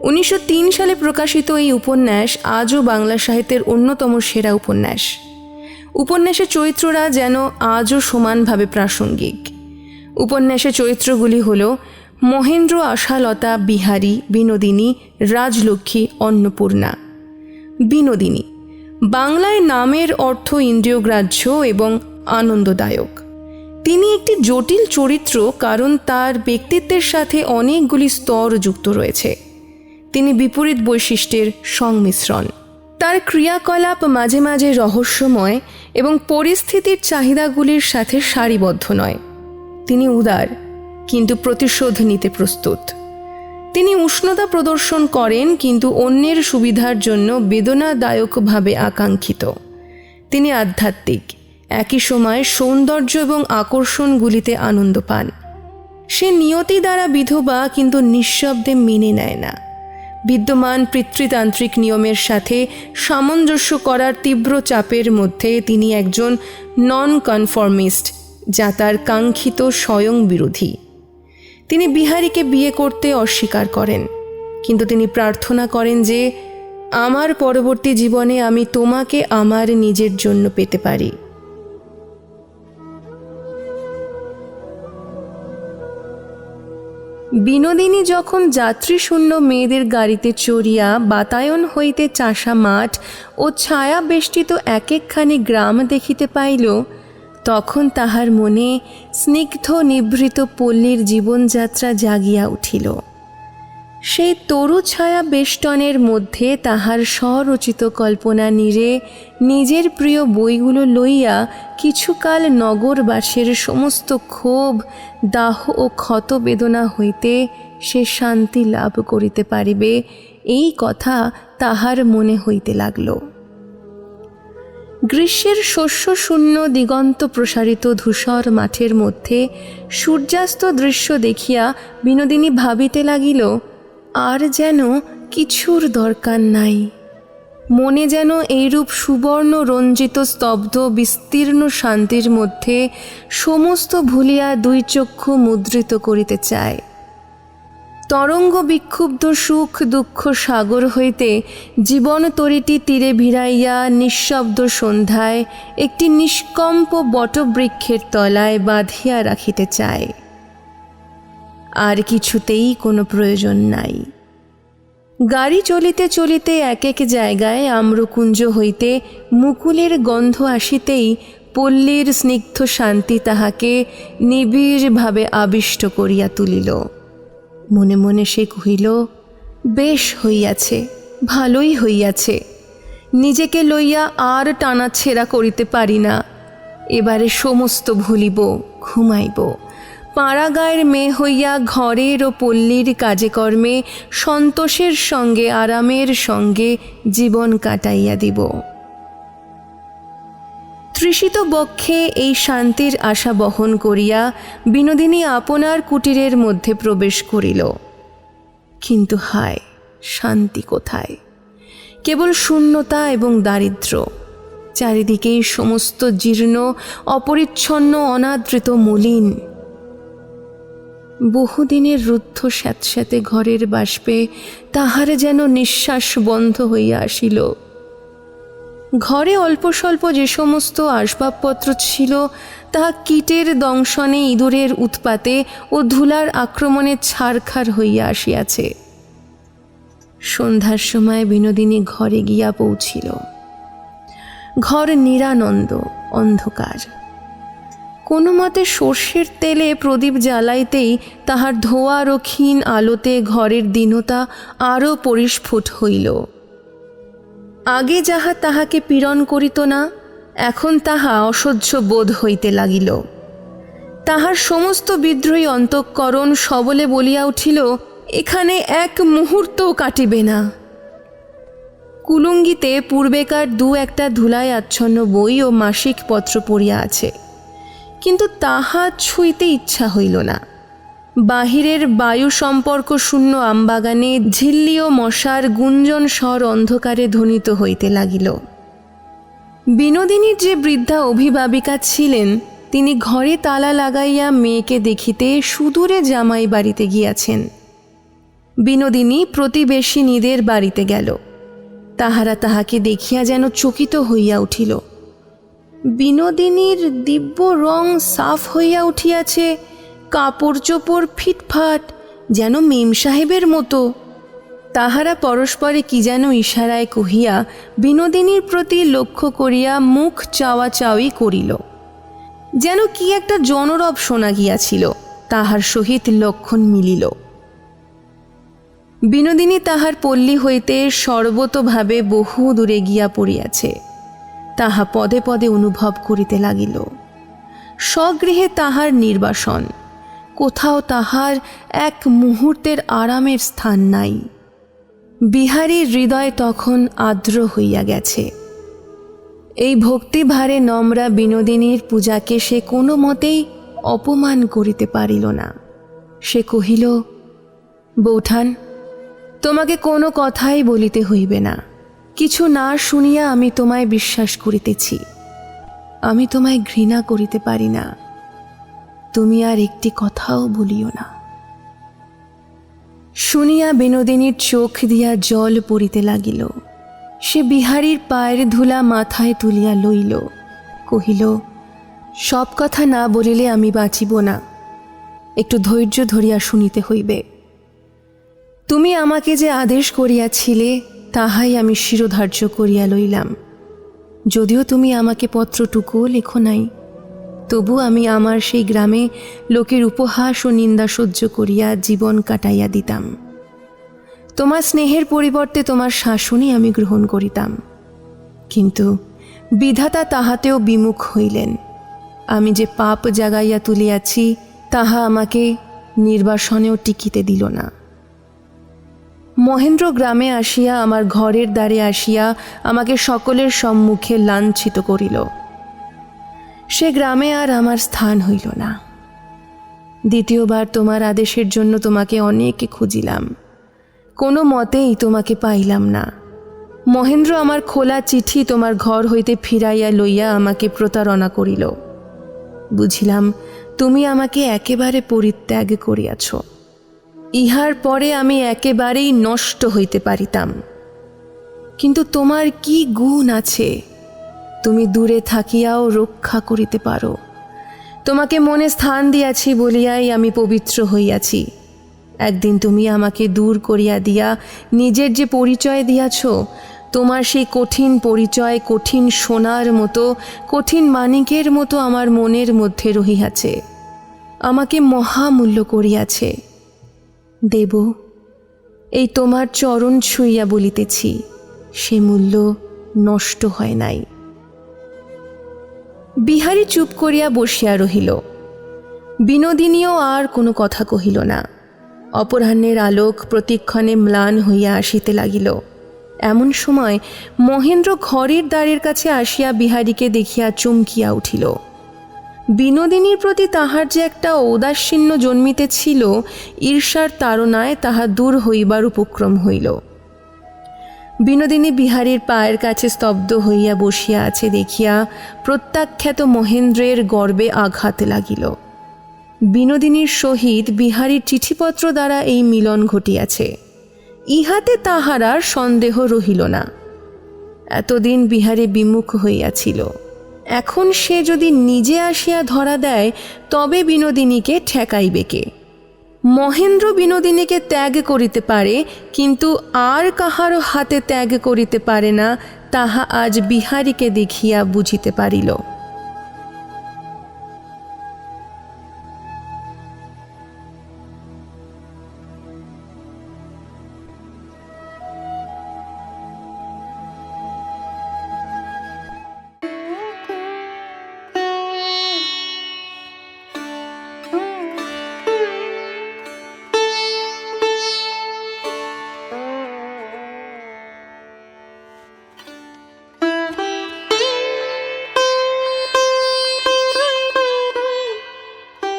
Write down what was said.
উনিশশো তিন সালে প্রকাশিত এই উপন্যাস আজও বাংলা সাহিত্যের অন্যতম সেরা উপন্যাস। উপন্যাসের চরিত্ররা যেন আজও সমানভাবে প্রাসঙ্গিক। উপন্যাসের চরিত্রগুলি হল মহেন্দ্র আশালতা বিহারী, বিনোদিনী, রাজলক্ষ্মী, অন্নপূর্ণা। বিনোদিনী, বাংলায় নামের অর্থ ইন্দ্রিয়গ্রাহ্য এবং আনন্দদায়ক। তিনি একটি জটিল চরিত্র কারণ তার ব্যক্তিত্বের সাথে অনেকগুলি স্তর যুক্ত রয়েছে। তিনি বিপরীত বৈশিষ্ট্যের সংমিশ্রণ। তার ক্রিয়াকলাপ মাঝে মাঝে রহস্যময় এবং পরিস্থিতির চাহিদাগুলির সাথে সারিবদ্ধ নয়। তিনি উদার, কিন্তু প্রতিশোধ নিতে প্রস্তুত। তিনি উষ্ণতা প্রদর্শন করেন, কিন্তু অন্যের সুবিধার জন্য বেদনাদায়কভাবে আকাঙ্ক্ষিত। তিনি আধ্যাত্মিক, একই সময় সৌন্দর্য এবং আকর্ষণগুলিতে আনন্দ পান। সে নিয়তি দ্বারা বিধবা, কিন্তু নিঃশব্দে মেনে নেয় না। বিদ্যমান পিতৃতান্ত্রিক নিয়মের সাথে সামঞ্জস্য করার তীব্র চাপের মধ্যে তিনি একজন নন কনফর্মিস্ট যা তার কাঙ্ক্ষিত স্বয়ং বিরোধী। তিনি বিহারীকে বিয়ে করতে অস্বীকার করেন, কিন্তু তিনি প্রার্থনা করেন যে, আমার পরবর্তী জীবনে আমি তোমাকে আমার নিজের জন্য পেতে পারি। বিনোদিনী যখন যাত্রীশূন্য মেয়েদের গাড়িতে চড়িয়া বাতায়ন হইতে চাষা মাঠ ও ছায়া বেষ্টিত এক একখানি গ্রাম দেখিতে পাইল, তখন তাহার মনে স্নিগ্ধ নিভৃত পল্লীর জীবনযাত্রা জাগিয়া উঠিল। সেই তরু ছায়া বেষ্টনের মধ্যে তাহার স্বরচিত কল্পনা নিরে নিজের প্রিয় বইগুলো লইয়া কিছুকাল নগরবাসীর সমস্ত ক্ষোভ, দাহ ও ক্ষত বেদনা হইতে সে শান্তি লাভ করিতে পারিবে, এই কথা তাহার মনে হইতে লাগল। গ্রীষ্মের শস্য শূন্য দিগন্ত প্রসারিত ধূসর মাঠের মধ্যে সূর্যাস্ত দৃশ্য দেখিয়া বিনোদিনী ভাবিতে লাগিল আর যেন কিছুর দরকার নাই। মনে যেন এইরূপ সুবর্ণ রঞ্জিত, স্তব্ধ, বিস্তীর্ণ শান্তির মধ্যে সমস্ত ভুলিয়া দুই চক্ষু মুদ্রিত করিতে চায়। তরঙ্গ বিক্ষুব্ধ সুখ দুঃখ সাগর হইতে জীবন তরিটি তীরে ভিড়াইয়া নিঃশব্দ সন্ধ্যায় একটি নিষ্কম্প বটবৃক্ষের তলায় বাঁধিয়া রাখিতে চায়। আর কিছুতেই কোনো প্রয়োজন নাই। গাড়ি চলিতে চলিতে এক এক জায়গায় আম্রকুঞ্জ হইতে মুকুলের গন্ধ আসিতেই পল্লীর স্নিগ্ধ শান্তি তাহাকে নিবিড়ভাবে আবিষ্ট করিয়া তুলিল। মনে মনে সে কহিল, বেশ হইয়াছে, ভালোই হইয়াছে। নিজেকে লইয়া আর টানাছেড়া করিতে পারি না। এবারে সমস্ত ভুলিব, ঘুমাইব। পাড়াগাঁয়ের মেয়ে হইয়া ঘরের ও পল্লীর কাজে কর্মে সন্তোষের সঙ্গে, আরামের সঙ্গে জীবন কাটাইয়া দিব। তৃষিত বক্ষে এই শান্তির আশা বহন করিয়া বিনোদিনী আপনার কুটিরের মধ্যে প্রবেশ করিল। কিন্তু হায়, শান্তি কোথায়? কেবল শূন্যতা এবং দারিদ্র্য, চারিদিকেই সমস্ত জীর্ণ, অপরিচ্ছন্ন, অনাদৃত, মলিন। বহুদিনের রুদ্ধ স্যাঁতস্যাঁতে ঘরের বাষ্পে তাহার যেন নিঃশ্বাস বন্ধ হইয়া আসিল। ঘরে অল্প স্বল্প যে সমস্ত আসবাবপত্র ছিল, তাহা কীটের দংশনে ইঁদুরের উৎপাতে ও ধুলার আক্রমণে ছারখার হইয়া আসিয়াছে। সন্ধ্যার সময় বিনোদিনী ঘরে গিয়া পৌঁছিল। ঘর নিরানন্দ, অন্ধকার। কোনো মতে সর্ষের তেলে প্রদীপ জ্বালাইতেই তাহার ধোয়ার ও ক্ষীণ আলোতে ঘরের দীনতা আরও পরিস্ফুট হইল। আগে যাহা তাহাকে পীড়ন করিত না, এখন তাহা অসহ্য বোধ হইতে লাগিল। তাহার সমস্ত বিদ্রোহী অন্তঃকরণ সবলে বলিয়া উঠিল, এখানে এক মুহূর্তও কাটিবে না। কুলুঙ্গিতে পূর্বেকার দু একটা ধুলায় আচ্ছন্ন বই ও মাসিক পত্র পড়িয়া আছে। কিন্তু তাহা ছুঁইতে ইচ্ছা হইল না। বাহিরের বায়ু সম্পর্ক শূন্য আমবাগানে ঝিল্লি ও মশার গুঞ্জন স্বর অন্ধকারে ধ্বনিত হইতে লাগিল। বিনোদিনীর যে বৃদ্ধা অভিভাবিকা ছিলেন, তিনি ঘরে তালা লাগাইয়া মেয়েকে দেখিতে সুদূরে জামাই বাড়িতে গিয়াছেন। বিনোদিনী প্রতিবেশিনীদের বাড়িতে গেল। তাহারা তাহাকে দেখিয়া যেন চকিত হইয়া উঠিল। বিনোদিনীর দিব্য রং সাফ হইয়া উঠিয়াছে কাপড় চোপড় ফিটফাট, যেন মেম সাহেবের মতো। তাহারা পরস্পরে কি যেন ইশারায় কহিয়া বিনোদিনীর প্রতি লক্ষ্য করিয়া মুখ চাওয়া চাওয়ি করিল। যেন কি একটা জনরব শোনা গিয়াছিল, তাহার সহিত লক্ষণ মিলিল। বিনোদিনী তাহার পল্লী হইতে সর্বতভাবে বহু দূরে গিয়া পড়িয়াছে। তাহা পদে পদে অনুভব করিতে লাগিল। স্বগৃহে তাহার নির্বাসন, কোথাও তাহার এক মুহূর্তের আরামের স্থান নাই। বিহারীর হৃদয় তখন আর্দ্র হইয়া গেছে। এই ভক্তিভারে নম্রা বিনোদিনীর পূজাকে সে কোনো মতেই অপমান করিতে পারিল না। সে কহিল, বৌঠান, তোমাকে কোনো কথাই বলিতে হইবে না। কিছু না শুনিয়া আমি তোমায় বিশ্বাস করিতেছি। আমি তোমায় ঘৃণা করিতে পারি না। তুমি আর একটি কথাও বলিও না। শুনিয়া বিনোদিনীর চোখ দিয়া জল পড়িতে লাগিল। সে বিহারীর পায়ের ধুলা মাথায় তুলিয়া লইল। কহিল, সব কথা না বলিলে আমি বাঁচিব না। একটু ধৈর্য ধরিয়া শুনিতে হইবে। তুমি আমাকে যে আদেশ করিয়াছিলে তাহাই আমি শিরোধার্য করিয়া লইলাম। যদিও তুমি আমাকে পত্রটুকুও লেখো নাই, তবু আমি আমার সেই গ্রামে লোকের উপহাস ও নিন্দা সহ্য করিয়া জীবন কাটাইয়া দিতাম। তোমার স্নেহের পরিবর্তে তোমার শাসনই আমি গ্রহণ করিতাম। কিন্তু বিধাতা তাহাতেও বিমুখ হইলেন। আমি যে পাপ জাগাইয়া তুলিয়াছি, তাহা আমাকে নির্বাসনেও টিকিতে দিল না। মহেন্দ্র গ্রামে আসিয়া আমার ঘরের দ্বারে আসিয়া আমাকে সকলের সম্মুখে লাঞ্ছিত করিল। সে গ্রামে আর আমার স্থান হইল না। দ্বিতীয়বার তোমার আদেশের জন্য তোমাকে অনেক খুঁজিলাম। কোনো মতেই তোমাকে পাইলাম না। মহেন্দ্র আমার খোলা চিঠি তোমার ঘর হইতে ফিরাইয়া লইয়া আমাকে প্রতারণা করিল। বুঝিলাম, তুমি আমাকে একেবারে পরিত্যাগ করিয়াছ। ইহার পরে আমি একেবারেই নষ্ট হইতে পারিতাম। কিন্তু তোমার কি গুণ আছে, তুমি দূরে থাকিয়াও রক্ষা করিতে পারো। তোমাকে মনে স্থান দিয়াছি বলিয়াই আমি পবিত্র হইয়াছি। একদিন তুমি আমাকে দূর করিয়া দিয়া নিজের যে পরিচয় দিয়াছ, তোমার সেই কঠিন পরিচয়, কঠিন সোনার মতো, কঠিন মানিকের মতো আমার মনের মধ্যে রহিয়াছে। আমাকে মহামূল্য করিয়াছে। দেব, এই তোমার চরণ ছুঁইয়া বলিতেছি, সে মূল্য নষ্ট হয় নাই। বিহারী চুপ করিয়া বসিয়া রহিল। বিনোদিনীও আর কোনো কথা কহিল না। অপরাহ্নের আলোক প্রতিক্ষণে ম্লান হইয়া আসিতে লাগিল। এমন সময় মহেন্দ্র ঘরের দ্বারের কাছে আসিয়া বিহারীকে দেখিয়া চমকিয়া উঠিল। বিনোদিনীর প্রতি তাহার যে একটা ঔদাসীন্য জন্মিতে ছিল ঈর্ষার তাড়নায় তাহা দূর হইবার উপক্রম হইল। বিনোদিনী বিহারীর পায়ের কাছে স্তব্ধ হইয়া বসিয়া আছে দেখিয়া প্রত্যাখ্যাত মহেন্দ্রের গর্বে আঘাত লাগিল। বিনোদিনীর সহিত বিহারীর চিঠিপত্র দ্বারা এই মিলন ঘটিয়াছে। ইহাতে তাহার আর সন্দেহ রহিল না। এতদিন বিহারী বিমুখ হইয়াছিল। এখন সে যদি নিজে আসিয়া ধরা দেয়, তবে বিনোদিনীকে ঠেকাইবে কে? মহেন্দ্র বিনোদিনীকে ত্যাগ করিতে পারে, কিন্তু আর কাহারও হাতে ত্যাগ করিতে পারে না, তাহা আজ বিহারীকে দেখিয়া বুঝিতে পারিল।